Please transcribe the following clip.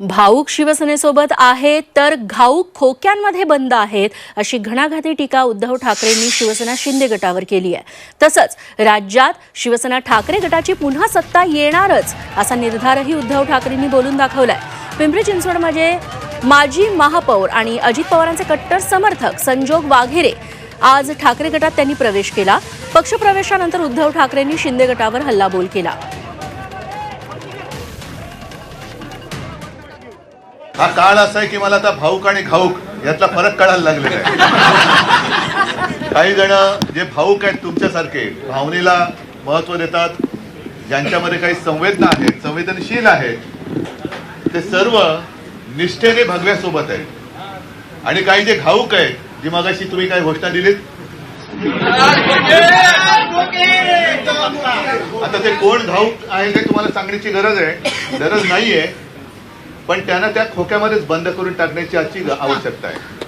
भाऊक शिवसेनेसोबत आहेत तर घाऊक खोक्यांमध्ये बंद आहेत अशी घणाघाती टीका उद्धव ठाकरेंनी शिवसेना शिंदे गटावर केली आहे. तसंच राज्यात शिवसेना ठाकरे गटाची पुन्हा सत्ता येणारच असा निर्धारही उद्धव ठाकरेंनी बोलून दाखवलाय. पिंपरी चिंचवडमध्ये माजी महापौर आणि अजित पवारांचे कट्टर समर्थक संजोग वाघेरे आज ठाकरे गटात त्यांनी प्रवेश केला. पक्षप्रवेशानंतर उद्धव ठाकरेंनी शिंदे गटावर हल्लाबोल केला. हा काळ असा आहे की मला आता भाऊक आणि घाऊक यातला फरक कळायला लागलेला आहे. काही जण जे भाऊक आहेत तुमच्यासारखे भावनेला महत्त्व देतात ज्यांच्यामध्ये काही संवेदना आहेत संवेदनशील आहेत ते सर्व निष्ठेने भगव्यासोबत आहेत. आणि काही जे घाऊक आहेत जी मगाशी तुम्ही काही घोषणा दिलीत? आता ते कोण घाऊक आहे ते तुम्हाला सांगण्याची गरज आहे. गरज नाहीये. पण त्यांना त्या खोक्यामध्येच बंद करून टाकण्याची आजची आवश्यकता आहे.